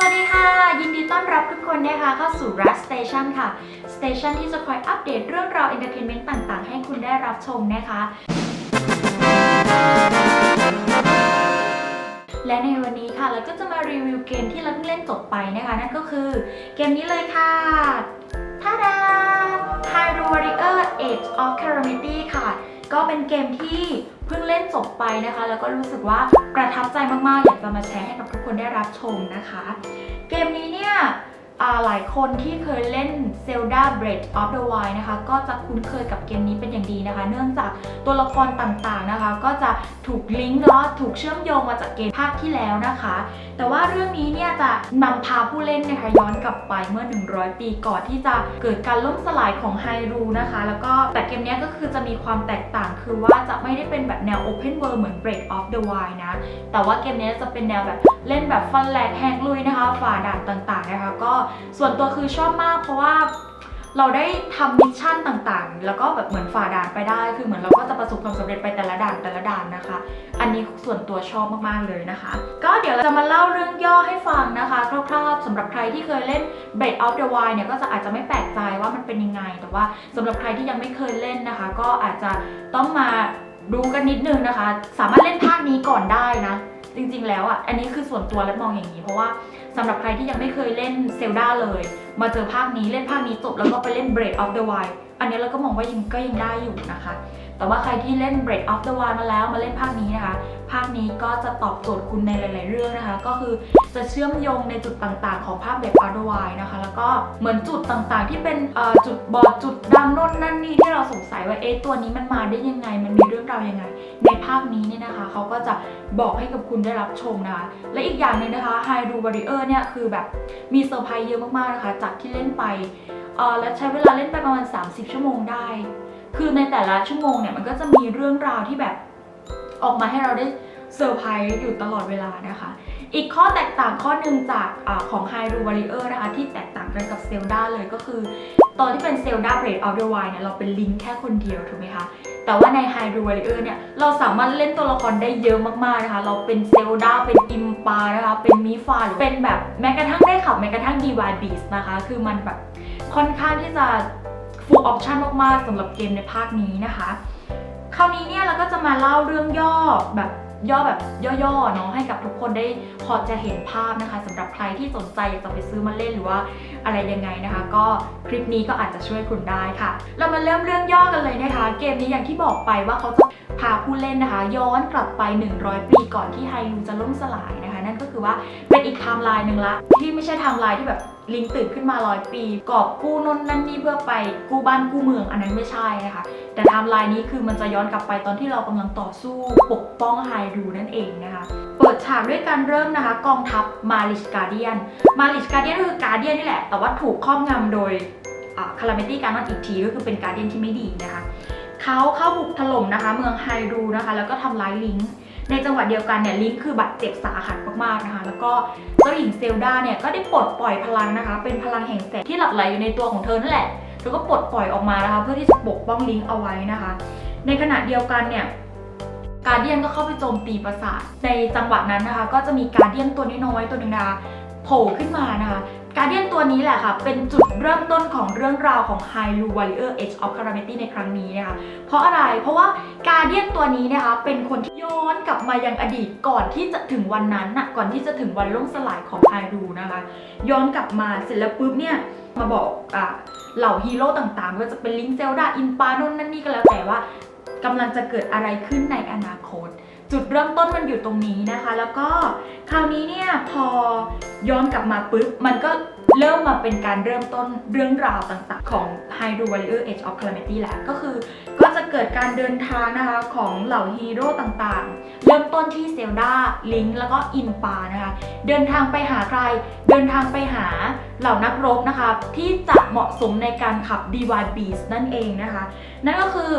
สวัสดีค่ะ ยินดีต้อนรับทุกคนนะคะเข้าสู่ r a s Station ค่ะ Station ที่จะคอยอัปเดตเรื่องราว Entertainment ต่างๆ ให้คุณได้รับชมนะคะ และในวันนี้ค่ะเราก็จะมารีวิวเกมที่เราเพิ่งเล่นจบไปนะคะ นั่นก็คือเกมนี้เลยค่ะท่าดา Hyrule Warrior Age of Calamity ค่ะ ก็เป็นเกมที่เพิ่งเล่นจบไปนะคะ แล้วก็รู้สึกว่าประทับใจมากๆ อยากจะมาแชร์ให้กับทุกคนได้รับชมนะคะ เกมนี้เนี่ย หลายคนที่เคยเล่น Zelda Breath of the Wild นะคะ ก็จะคุ้นเคยกับเกมนี้เป็นอย่างดีนะคะ เนื่องจากตัวละครต่างๆนะคะ ก็จะถูกลิงก์แล้วถูกเชื่อมโยงมาจากเกมภาคที่แล้วนะคะ แต่ว่าเรื่องนี้เนี่ยจะนำพาผู้เล่นนะคะย้อนกลับไปเมื่อ 100 ปีก่อนที่จะเกิดการล่มสลายของไฮรูนะคะ แล้วก็แต่เกมนี้ก็คือจะมีความแตกต่างคือว่าจะไม่ได้เป็นแบบแนว Open World เหมือน Breath of the Wild นะ แต่ว่าเกมนี้จะเป็นแนวแบบเล่นแบบฟันแหลกแหกลุยนะคะ ฝ่าด่านต่างๆนะคะก็ส่วนตัวคือชอบมากเพราะว่าเราได้ทำมิชชั่นต่างๆ แล้วก็แบบเหมือนฝ่าด่านไปได้ คือเหมือนเราก็จะประสบความสำเร็จไปแต่ละด่านแต่ละด่านนะคะ อันนี้ส่วนตัวชอบมากๆเลยนะคะ ก็เดี๋ยวเราจะมาเล่าเรื่องย่อให้ฟังนะคะคร่าวๆสำหรับใครที่เคยเล่น Breath of the Wild เนี่ยก็จะอาจจะไม่แปลกใจว่ามันเป็นยังไง แต่ว่าสำหรับใครที่ยังไม่เคยเล่นนะคะ ก็อาจจะต้องมาดูกันนิดนึงนะคะ สามารถเล่นภาคนี้ก่อนได้นะ จริงๆแล้วอะ อันนี้คือส่วนตัวและมองอย่างนี้เพราะว่า สำหรับใครที่ยังไม่เคยเล่นเซลดาเลย มาเจอภาคนี้เล่นภาคนี้จบแล้วก็ไปเล่น Breath of the Wild อันนี้เราก็มองว่ายังก็ยังได้อยู่นะคะ แต่ว่าใครที่เล่น Breath of the Wild มาแล้วมาเล่นภาคนี้นะคะ ภาคนี้ก็จะตอบโจทย์คุณในหลาย ๆ เรื่องนะคะ ก็คือจะเชื่อมโยงในจุดต่างๆ ของภาพ Breath of the Wild นะคะ แล้วก็เหมือนจุดต่างๆ ที่เป็นจุดบอดจุดดำน่นนั่นนี่ที่เราสงสัยว่าเอ๊ะตัวนี้มันมาได้ยังไง มันมีเรื่องราวยังไง ในภาคนี้เนี่ยนะคะเขาก็จะบอกให้กับคุณได้รับชมนะคะ และอีกอย่างหนึ่งนะคะ Hyrule Warrior เนี่ยคือแบบมีเซอร์ไพรส์เยอะมากๆนะคะ จากที่เล่นไปเออและใช้เวลาเล่นไปประมาณ 30 ชั่วโมงได้ คือในแต่ละชั่วโมงเนี่ยมันก็จะมีเรื่องราวที่แบบออกมาให้เราได้เซอร์ไพรส์อยู่ตลอดเวลานะคะ อีกข้อแตกต่างข้อหนึ่งจากอของ Hyrule Warrior นะคะที่แตกต่างกันกับ Zelda เลยก็คือ ตอนที่เป็น Zelda Breath of the Wild เนี่ยเราเป็นลิงแค่คนเดียวถูกไหมคะ แต่ว่าใน Hyrule Warrior เนี่ยเราสามารถเล่นตัวละครได้เยอะมากๆนะคะ เราเป็นเซลดาเป็นอิมปานะคะ เป็นมิฟาหรือเป็นแบบแม้กระทั่งได้ขับแม้กระทั่ง DY Beast นะคะ คือมันแบบค่อนข้างที่จะ full option มากๆสำหรับเกมในภาคนี้นะคะ คราวนี้เนี่ยเราก็จะมาเล่าเรื่องย่อแบบย่อแบบย่อๆเนาะให้กับทุกคนได้พอจะเห็นภาพนะคะสำหรับใครที่สนใจอยากจะไปซื้อมาเล่นหรือว่าอะไรยังไงนะคะ ก็คลิปนี้ก็อาจจะช่วยคุณได้ค่ะ เรามาเริ่มเรื่องย่อกันเลยนะคะ เกมนี้อย่างที่บอกไปว่าเขาจะพาผู้เล่นนะคะ ย้อนกลับไป 100 ปีก่อนที่ไฮรูจะล่มสลายนะคะ นั่นก็คือว่าเป็นอีกไทม์ไลน์หนึ่งละที่ไม่ใช่ไทม์ไลน์ที่แบบ ลิงตื่นขึ้นมาร้อยปี กอบกู้นนนั่นนี่เพื่อไปกู้บ้านกู้เมืองอันนั้นไม่ใช่นะคะ แต่ไทม์ไลน์นี้คือมันจะย้อนกลับไปตอนที่เรากำลังต่อสู้ปกป้องไฮรูนั่นเองนะคะ เปิดฉากด้วยการเริ่มนะคะ กองทัพมาริชการเดียน มาริชการเดียนก็คือการเดียนนี่แหละ แต่ว่าถูกครอบงำโดยคาราเมตี้การนอนอีกทีก็คือเป็นการเดียนที่ไม่ดีนะคะ เขาเข้าบุกถล่มนะคะ เมืองไฮรูนะคะ แล้วก็ทำร้ายลิงก์ ในจังหวะเดียวกันเนี่ยลิงก์คือบาดเจ็บสาหัสมากๆนะคะ แล้วก็เจ้าหญิงเซลดาเนี่ยก็ได้ปลดปล่อยพลังนะคะ เป็นพลังแห่งแสงที่หลับไหลอยู่ในตัวของเธอนั่นแหละแล้วก็ปลดปล่อยออกมานะคะ เพื่อที่จะปกป้องลิงค์เอาไว้นะคะ ในขณะเดียวกันเนี่ยการเดียนก็เข้าไปโจมตีปราสาทในจังหวะนั้นนะคะ ก็จะมีการเดียนตัวน้อยๆตัวหนึ่งนะคะ โผล่ขึ้นมานะคะการเดียนตัวนี้แหละค่ะ เป็นจุดเริ่มต้นของเรื่องราวของ Hyrule Warrior Age of Calamity ในครั้งนี้นะคะ เพราะอะไร เพราะว่าการเดียนตัวนี้นะคะ เป็นคนที่ย้อนกลับมายังอดีตก่อนที่จะถึงวันนั้นนะก่อนที่จะถึงวันล่มสลายของไฮรูนะคะ ย้อนกลับมาเสร็จแล้วปุ๊บเนี่ย มาบอกอ่าเหล่าฮีโร่ต่างๆว่าจะเป็นลิงเซลดาอินปาโนนนั่นนี่ก็แล้วแต่ว่ากำลังจะเกิดอะไรขึ้นในอนาคต จุดเริ่มต้นมันอยู่ตรงนี้นะคะ แล้วก็คราวนี้เนี่ยพอย้อนกลับมาปุ๊บมันก็เริ่มมาเป็นการเริ่มต้นเรื่องราวต่างๆ ของ Hyrule Warrior Age of Calamity แหล้วก็คือก็จะเกิดการเดินทางนะคะของเหล่าฮีโร่ต่างๆ เริ่มต้นที่เซลดาลิงแล้วก็อินปานะคะ เดินทางไปหาใคร เดินทางไปหาเหล่านักรบนะคะ ที่จะเหมาะสมในการขับ DY Beast นั่นเองนะคะ นั่นก็คือ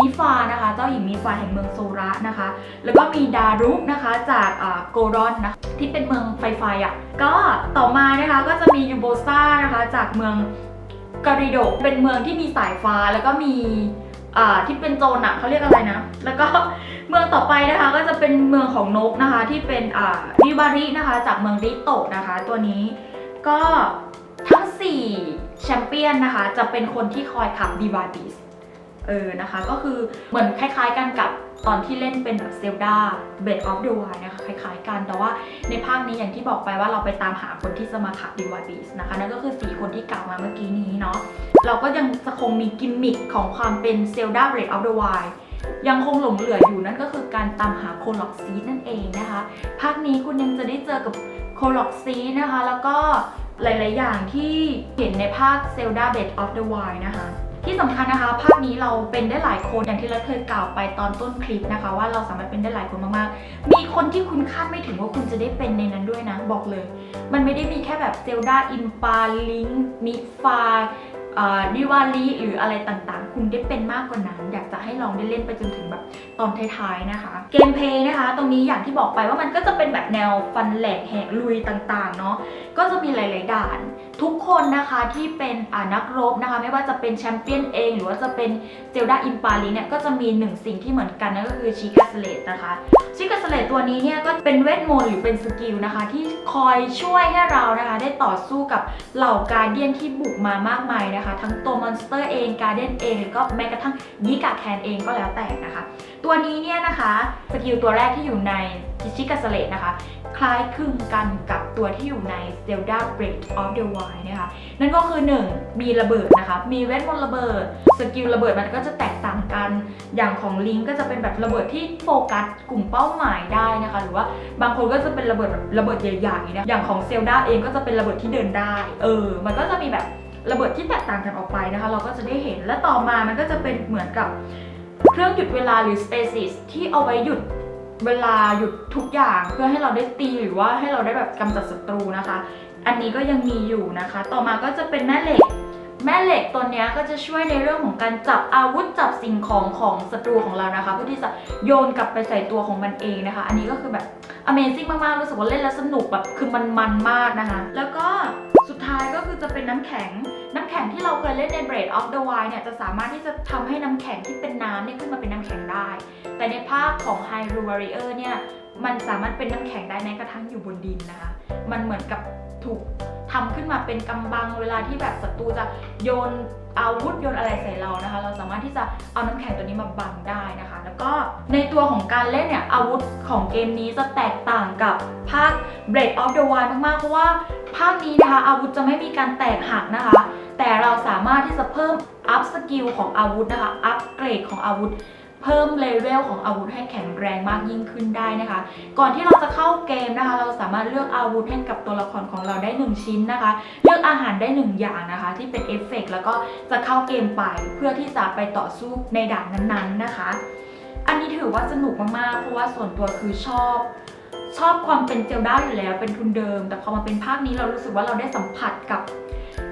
มิฟานะคะ เจ้าหญิงมิฟาแห่งเมืองโซระนะคะ แล้วก็มีดารุนะคะจากโกรอนนะที่เป็นเมืองไฟไฟอะก็ต่อมานะคะก็จะมียูโบซ่านะคะจากเมืองการิโดเป็นเมืองที่มีสายฟ้าแล้วก็มีอ่าที่เป็นโจรอะเขาเรียกอะไรนะ แล้วก็เมืองต่อไปนะคะก็จะเป็นเมืองของนกนะคะ ที่เป็นอ่าริบารินะคะ จากเมืองริโตะนะคะ ตัวนี้ก็ทั้ง 4 แชมเปี้ยนนะคะ จะเป็นคนที่คอยขับดีวาบิส เออนะคะ ก็คือเหมือนคล้ายๆกันกับตอนที่เล่นเป็นแบบเซลดาเบดออฟเดอะไวนะคะคล้ายๆกัน แต่ว่าในภาคนี้อย่างที่บอกไปว่าเราไปตามหาคนที่จะมาขับดีวาบิสนะคะ นั่นก็คือ 4 คนที่กล่าวมาเมื่อกี้นี้เนาะเราก็ยังจะคงมีกิมมิคของความเป็นเซลดาเบดออฟเดอะไวยังคงหลงเหลืออยู่นั่นก็คือการตามหาโคล็อกซีนั่นเองนะคะ ภาคนี้คุณยังจะได้เจอกับโคล็อกซีนะคะ แล้วก็หลาย ๆ อย่างที่เห็นในภาค Zelda Breath of the Wild นะคะ ที่สำคัญนะคะ ภาพนี้เราเป็นได้หลายคนอย่างที่เราเคยกล่าวไปตอนต้นคลิปนะคะ ว่าเราสามารถเป็นได้หลายคนมากๆ มีคนที่คุณคาดไม่ถึงว่าคุณจะได้เป็นในนั้นด้วยนะ บอกเลย มันไม่ได้มีแค่แบบเซลดาอินปาลิงมิฟา ดิวาลีหรืออะไรต่างๆ คุณได้เป็นมากกว่านั้น อยากจะให้ลองได้เล่นไปจนถึงแบบตอนท้ายๆนะคะ เกมเพลย์นะคะ ตรงนี้อย่างที่บอกไปว่ามันก็จะเป็นแบบแนวฟันแหลกแหกลุยต่างๆเนาะก็จะมีหลายๆด่าน ทุกคนนะคะที่เป็นนักรบนะคะ ไม่ว่าจะเป็นแชมเปี้ยนเอง หรือว่าจะเป็นเซลดาอิมปาลีเนี่ยก็จะมีหนึ่งสิ่งที่เหมือนกันนั่นก็คือชิคาสเลตนะคะ ชิคาสเลตตัวนี้เนี่ยก็เป็นเวทมนต์หรือเป็นสกิลนะคะ ที่คอยช่วยให้เรานะคะ ได้ต่อสู้กับเหล่าการเดียนที่บุกมามากมายนะคะ ทั้งตัวมอนสเตอร์เองการเดียนเองก็แม้กระทั่งยิกาแคนเองก็แล้วแต่นะคะ ตัวนี้เนี่ยนะคะสกิลตัวแรกที่อยู่ใน ชิคาสเลตนะคะ คล้ายคลึงกันกับตัวที่อยู่ใน Zelda Breath of the Wild นะคะ นั่นก็คือ 1 มีระเบิดนะคะ มีเวทมนต์ระเบิด สกิลระเบิดมันก็จะแตกต่างกัน อย่างของลิงก็จะเป็นแบบระเบิดที่โฟกัสกลุ่มเป้าหมายได้นะคะ หรือว่าบางคนก็จะเป็นระเบิดแบบระเบิดใหญ่ๆนะ อย่างของเซลดาเองก็จะเป็นระเบิดที่เดินได้ เออ มันก็จะมีแบบระเบิดที่แตกต่างกันออกไปนะคะ เราก็จะได้เห็น และต่อมามันก็จะเป็นเหมือนกับเครื่องหยุดเวลาหรือ stasis ที่เอาไว้หยุด เวลาหยุดทุกอย่างเพื่อให้เราได้ตีหรือว่าให้เราได้แบบกำจัดศัตรูนะคะ อันนี้ก็ยังมีอยู่นะคะ ต่อมาก็จะเป็นแม่เหล็ก แม่เหล็กตัวนี้ก็จะช่วยในเรื่องของการจับอาวุธจับสิ่งของของศัตรูของเรานะคะเพื่อที่จะโยนกลับไปใส่ตัวของมันเองนะคะ อันนี้ก็คือแบบ Amazing มากๆ รู้สึกว่าเล่นแล้วสนุกแบบคือมันมันมากนะคะ แล้วก็สุดท้ายก็คือจะเป็นน้ำแข็ง น้ำแข็งที่เราเคยเล่นใน Breath of the Wild เนี่ยจะสามารถที่จะทำให้น้ำแข็งที่เป็นน้ำเนี่ยขึ้นมาเป็นน้ำแข็งได้ แต่ในภาคของ Hyrule Warrior เนี่ยมันสามารถเป็นน้ำแข็งได้แม้กระทั่งอยู่บนดินนะคะ มันเหมือนกับถูกทำขึ้นมาเป็นกำบังเวลาที่แบบศัตรูจะโยน อาวุธโยนอะไรใส่เรานะคะ เราสามารถที่จะเอาน้ำแข็งตัวนี้มาบังได้นะคะ แล้วก็ในตัวของการเล่นเนี่ยอาวุธของเกมนี้จะแตกต่างกับภาค Breath of the Wild มากๆ เพราะว่าภาคนี้นะคะ อาวุธจะไม่มีการแตกหักนะคะ แต่เราสามารถที่จะเพิ่มอัพสกิลของอาวุธนะคะ อัพเกรดของอาวุธ เพิ่มเลเวลของอาวุธให้แข็งแรงมากยิ่งขึ้นได้นะคะ ก่อนที่เราจะเข้าเกมนะคะ เราสามารถเลือกอาวุธให้กับตัวละครของเราได้ 1 ชิ้นนะคะ เลือกอาหารได้ 1 อย่างนะคะ ที่เป็นเอฟเฟกต์แล้วก็จะเข้าเกมไปเพื่อที่จะไปต่อสู้ในด่านนั้นๆนะคะ อันนี้ถือว่าสนุกมากๆ เพราะว่าส่วนตัวคือชอบชอบความเป็นเจลด้าอยู่แล้วเป็นทุนเดิม แต่พอมาเป็นภาคนี้เรารู้สึกว่าเราได้สัมผัสกับ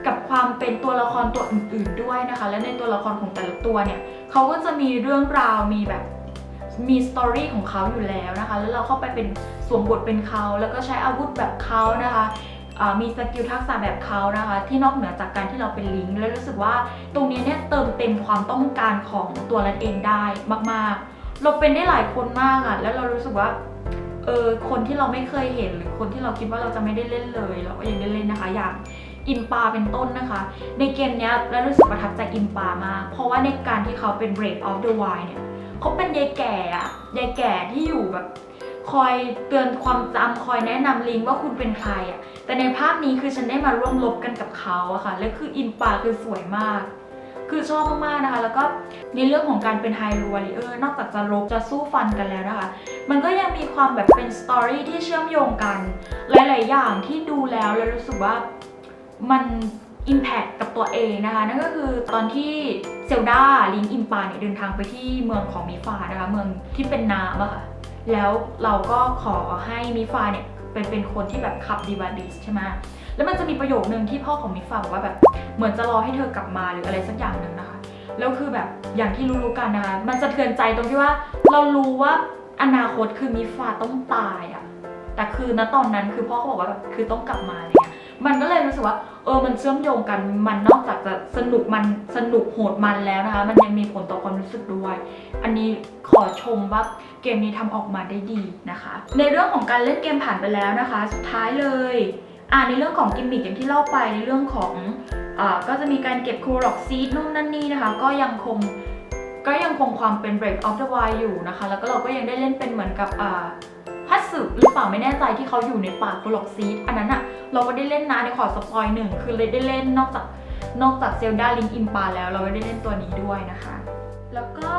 กับความเป็นตัวละครตัวอื่น ๆด้วยนะคะ และในตัวละครของแต่ละตัวเนี่ยเขาก็จะมีเรื่องราวมีแบบมีสตอรี่ของเขาอยู่แล้วนะคะ แล้วเราเข้าไปเป็นสวมบทเป็นเขาแล้วก็ใช้อาวุธแบบเขานะคะมีสกิลทักษะแบบเขานะคะ ที่นอกเหนือจากการที่เราเป็นลิงแล้วรู้สึกว่าตรงนี้เนี่ยเติมเต็มความต้องการของตัวเราเองได้มากๆ เราเป็นได้หลายคนมากอะแล้วเรารู้สึกว่าเออคนที่เราไม่เคยเห็นหรือคนที่เราคิดว่าเราจะไม่ได้เล่นเลย เราก็ยังได้เล่นนะคะอย่าง อิมปาเป็นต้นนะคะ ในเกมนี้ยแล้วรู้สึกประทับใจอิมปามาก เพราะว่าในการที่เขาเป็น Breath of the Wild เนี่ยเขาเป็นยายแก่อะยายแก่ที่อยู่แบบคอยเตือนความจำคอยแนะนำลิงว่าคุณเป็นใครอะแต่ในภาพนี้คือฉันได้มาร่วมรบกันกับเขาอะค่ะ และคืออิมปาคือสวยมาก คือชอบมากๆนะคะ แล้วก็ในเรื่องของการเป็นไฮรูวาริเออร์นอกจากจะรบจะสู้ฟันกันแล้วนะคะ มันก็ยังมีความแบบเป็นสตอรี่ที่เชื่อมโยงกัน หลาย ๆ อย่างที่ดูแล้วแล้วรู้สึกว่า มัน Impact กับตัวเองนะคะนั่นก็คือตอนที่เซลดาลิงอิมปาเนี่ยเดินทางไปที่เมืองของมิฟานะคะเมืองที่เป็นน้ำอะค่ะแล้วเราก็ขอให้มิฟาเนี่ยเป็นเป็นคนที่แบบขับดีวาดิสใช่ไหมแล้วมันจะมีประโยคนึงที่พ่อของมิฟาบอกว่าแบบเหมือนจะรอให้เธอกลับมาหรืออะไรสักอย่างหนึ่งนะคะแล้วคือแบบอย่างที่รู้ๆกันนะคะมันสะเทือนใจตรงที่ว่าเรารู้ว่าอนาคตคือมิฟาต้องตายอะแต่คือณตอนนั้นคือพ่อเขาบอกว่าแบบคือต้องกลับมาเงี้ย มันก็เลยรู้สึกว่า เออมันเชื่อมโยงกันมันนอกจากจะสนุกมันสนุกโหดมันแล้วนะคะ มันยังมีผลต่อความรู้สึกด้วย อันนี้ขอชมว่าเกมนี้ทำออกมาได้ดีนะคะ ในเรื่องของการเล่นเกมผ่านไปแล้วนะคะ สุดท้ายเลยอ่าในเรื่องของกิมมิคอย่างที่เล่าไปในเรื่องของอ่าก็จะมีการเก็บคูร็อกซีดนู่นนั่นนี่นะคะ ก็ยังคงก็ยังคงความเป็น Break of the Wild อยู่นะคะ แล้วก็เราก็ยังได้เล่นเป็นเหมือนกับอ่าฮัตสึหรือเปล่าไม่แน่ใจที่เขาอยู่ในป่าคูร็อกซีดอันนั้นอะ เราก็ได้เล่นนะในขอสปอยหนึ่งคือเลยได้เล่นนอกจากนอกจากเซลดาลิงอิมปาแล้ว เราก็ได้เล่นตัวนี้ด้วยนะคะ แล้วก็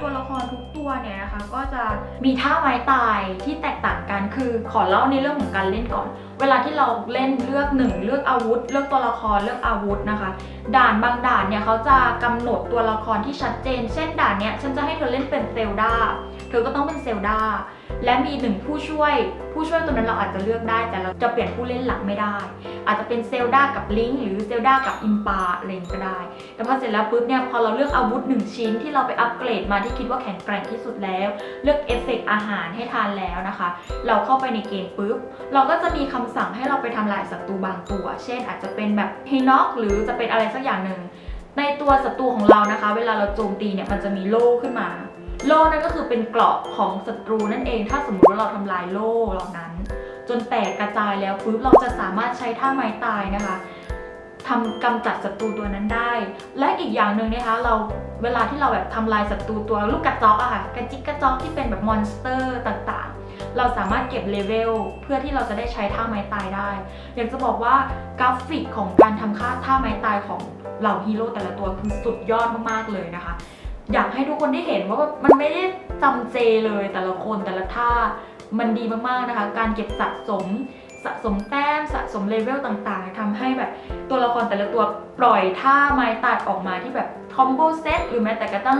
ตัวละครทุกตัวเนี่ยนะคะ ก็จะมีท่าไม้ตายที่แตกต่างกันคือขอเล่าในเรื่องของการเล่นก่อน เวลาที่เราเล่นเลือกหนึ่งเลือกอาวุธ เลือกตัวละครเลือกอาวุธนะคะ ด่านบางด่านเนี่ยเขาจะกำหนดตัวละครที่ชัดเจน เช่นด่านเนี้ยฉันจะให้เธอเล่นเป็นเซลดาเธอก็ต้องเป็นเซลดาและมีหนึ่งผู้ช่วย ผู้ช่วยตัวนั้นเราอาจจะเลือกได้ แต่เราจะเปลี่ยนผู้เล่นหลักไม่ได้ อาจจะเป็นเซลดากับลิงหรือเซลดากับอิมปาอะไรอย่างนี้ก็ได้ แต่พอเสร็จแล้วปุ๊บเนี่ยพอเราเลือกอาวุธหนึ่งชิ้นที่เราไปอัปเกรดมาที่คิดว่าแข็งแกร่งที่สุดแล้ว เลือกเอฟเฟกต์อาหารให้ทานแล้วนะคะ เราเข้าไปในเกมปุ๊บเราก็จะมีคำสั่งให้เราไปทำลายศัตรูบางตัว เช่น อาจจะเป็นแบบเฮน็อกหรือจะเป็นอะไรสักอย่างหนึ่ง ในตัวศัตรูของเรานะคะ เวลาเราโจมตีเนี่ยมันจะมีโล่ขึ้นมา โล่นั่นก็คือเป็นเกราะของศัตรูนั่นเอง ถ้าสมมติว่าเราทำลายโล่เหล่านั้น จนแตกกระจายแล้วปุ๊บเราจะสามารถใช้ท่าไม้ตายนะคะทำกำจัดศัตรูตัวนั้นได้ และอีกอย่างหนึ่งนะคะเราเวลาที่เราแบบทำลายศัตรูตัวลูกกระจอกอะค่ะกระจิกกระจอกที่เป็นแบบมอนสเตอร์ต่าง เราสามารถเก็บเลเวลเพื่อที่เราจะได้ใช้ท่าไม้ตายได้ อยากจะบอกว่ากราฟิกของการทำค่าท่าไม้ตายของเหล่าฮีโร่แต่ละตัวคือสุดยอดมากๆเลยนะคะ อยากให้ทุกคนได้เห็นว่ามันไม่ได้จำเจเลยแต่ละคนแต่ละท่ามันดีมากๆนะคะ การเก็บสะสมสะสมแต้มสะสมเลเวลต่างๆทำให้แบบตัวละครแต่ละตัวปล่อยท่าไม้ตายออกมาที่แบบคอมโบเซตหรือแม้แต่กระทั่ง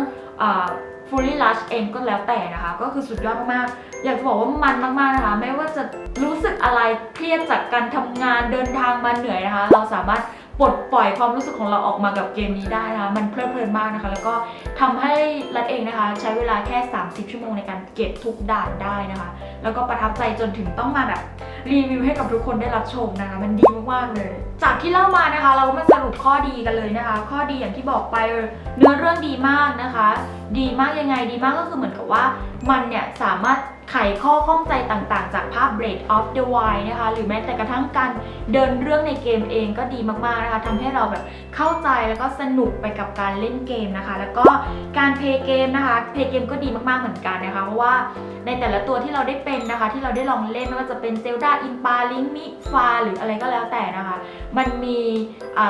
ฟูลี่ลัชเองก็แล้วแต่นะคะ ก็คือสุดยอดมากๆ อยากจะบอกว่ามันมากๆนะคะ ไม่ว่าจะรู้สึกอะไรเครียดจากการทำงานเดินทางมาเหนื่อยนะคะ เราสามารถปลดปล่อยความรู้สึกของเราออกมากับเกมนี้ได้นะคะ มันเพลิดเพลินมากนะคะ แล้วก็ทำให้รัดเองนะคะ ใช้เวลาแค่ 30 ชั่วโมงในการเก็บทุกด่านได้นะคะ แล้วก็ประทับใจจนถึงต้องมาแบบรีวิวให้กับทุกคนได้รับชมนะคะ มันดีมากๆเลย จากที่เล่ามานะคะ เราก็มาสรุปข้อดีกันเลยนะคะ ข้อดีอย่างที่บอกไปเนื้อเรื่องดีมากนะคะ ดีมากยังไงดีมากก็คือเหมือนกับว่ามันเนี่ยสามารถ ไขข้อข้องใจต่างๆ จากภาพ Breath of the Wild นะคะ หรือแม้แต่กระทั่งการเดินเรื่องในเกมเองก็ดีมากๆนะคะทำให้เราแบบเข้าใจแล้วก็สนุกไปกับการเล่นเกมนะคะ แล้วก็การเพย์เกมนะคะเพย์เกมก็ดีมากๆเหมือนกันนะคะ เพราะว่าในแต่ละตัวที่เราได้เป็นนะคะ ที่เราได้ลองเล่นไม่ว่าจะเป็นเซลดาอินปาลิงมิฟาหรืออะไรก็แล้วแต่นะคะ มันมี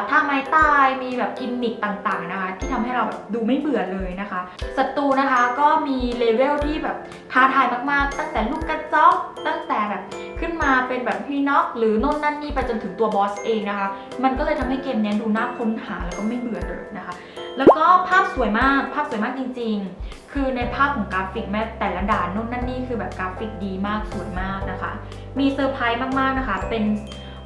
ท่าไม้ตายมีแบบกิมมิคต่างๆนะคะ ที่ทำให้เราแบบดูไม่เบื่อเลยนะคะศัตรูนะคะก็มีเลเวลที่แบบท้าทายมากๆตั้งแต่ลูกกระจอกตั้งแต่แบบขึ้นมาเป็นแบบพี่น็อกหรือโน่นนั่นนี่ไปจนถึงตัวบอสเองนะคะ มันก็เลยทำให้เกมเนี้ยดูน่าค้นหาแล้วก็ไม่เบื่อเลยนะคะ แล้วก็ภาพสวยมากภาพสวยมากจริง ๆ คือในภาพของกราฟิกแม้แต่ละด่านโน่นนั่นนี่คือแบบกราฟิกดีมากสวยมากนะคะ มีเซอร์ไพรส์มากๆนะคะ เป็น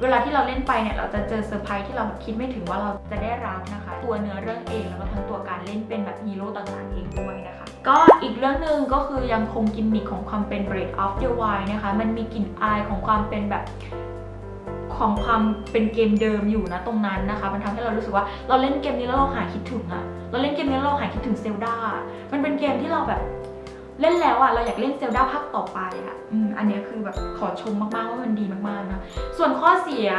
เวลาที่เราเล่นไปเนี่ยเราจะเจอเซอร์ไพรส์ที่เราคิดไม่ถึงว่าเราจะได้รับนะคะ ตัวเนื้อเรื่องเองแล้วก็ทั้งตัวการเล่นเป็นแบบฮีโร่ต่างๆเองด้วยนะคะก็อีกเรื่องหนึ่งก็คือยังคงกิมมิคของความเป็น Breath of the Wild นะคะ มันมีกลิ่นอายของความเป็นแบบของความเป็นเกมเดิมอยู่นะตรงนั้นนะคะ มันทำให้เรารู้สึกว่าเราเล่นเกมนี้แล้วเราหายคิดถึงอะเราเล่นเกมนี้แล้วเราหายคิดถึงเซลดามันเป็นเกมที่เราแบบ เล่นแล้วอะเราอยากเล่นเซลดาภาคต่อไปอะอืมอันนี้คือแบบขอชมมากๆว่ามันดีมากๆนะส่วนข้อเสีย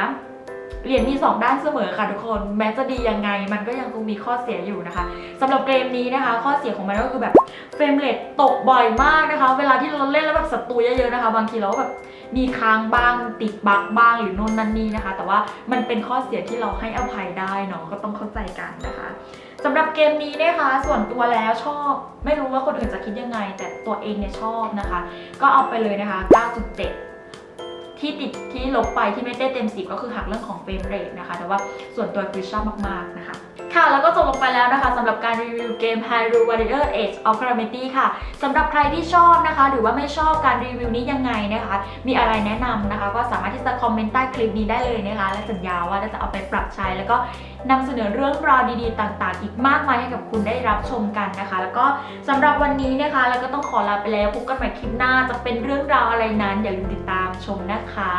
เหรียญมีสองด้านเสมอค่ะทุกคน แม้จะดียังไง มันก็ยังคงมีข้อเสียอยู่นะคะสำหรับเกมนี้นะคะ ข้อเสียของมันก็คือแบบเฟรมเรทตกบ่อยมากนะคะ เวลาที่เราเล่นแล้วแบบศัตรูเยอะๆนะคะ บางทีเราก็แบบมีค้างบ้างติดบั๊กบ้างหรือโน่นนั่นนี่นะคะ แต่ว่ามันเป็นข้อเสียที่เราให้อภัยได้เนาะก็ต้องเข้าใจกันนะคะ สำหรับเกมนี้นะคะ ส่วนตัวแล้วชอบ ไม่รู้ว่าคนอื่นจะคิดยังไง แต่ตัวเองเนี่ยชอบนะคะ ก็เอาไปเลยนะคะ 9.7ที่ติดที่ลบไปที่ไม่ได้เต็ม 10 ก็คือหักเรื่องของเฟรมเรทนะคะ แต่ว่าส่วนตัวคือชอบมาก ๆ นะคะ ค่ะ แล้วก็จบลงไปแล้วนะคะสำหรับการรีวิวเกม Hyrule Warrior Age of Calamity ค่ะสำหรับใครที่ชอบนะคะ หรือว่าไม่ชอบการรีวิวนี้ยังไงนะคะ มีอะไรแนะนำนะคะ ก็สามารถที่จะคอมเมนต์ใต้คลิปนี้ได้เลยนะคะ และสัญญาว่าจะเอาไปปรับใช้แล้วก็ นำเสนอเรื่องราวดีๆ ต่างๆ อีกมากมายให้กับคุณได้รับชมกันนะคะ แล้วก็สำหรับวันนี้นะคะเราก็ต้องขอลาไปแล้วพบกันใหม่คลิปหน้าจะเป็นเรื่องราวอะไรนั้น อย่าลืมติดตามชมนะคะ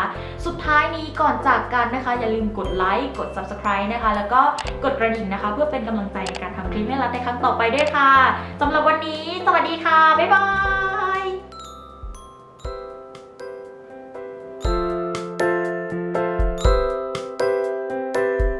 สุดท้ายนี้ก่อนจากกันนะคะ อย่าลืมกดไลค์กด subscribe นะคะ แล้วก็กดกระดิ่งนะคะ เพื่อเป็นกำลังใจในการทำคลิปให้เราในครั้งต่อไปด้วยค่ะสำหรับวันนี้ สวัสดีค่ะบ๊ายบาย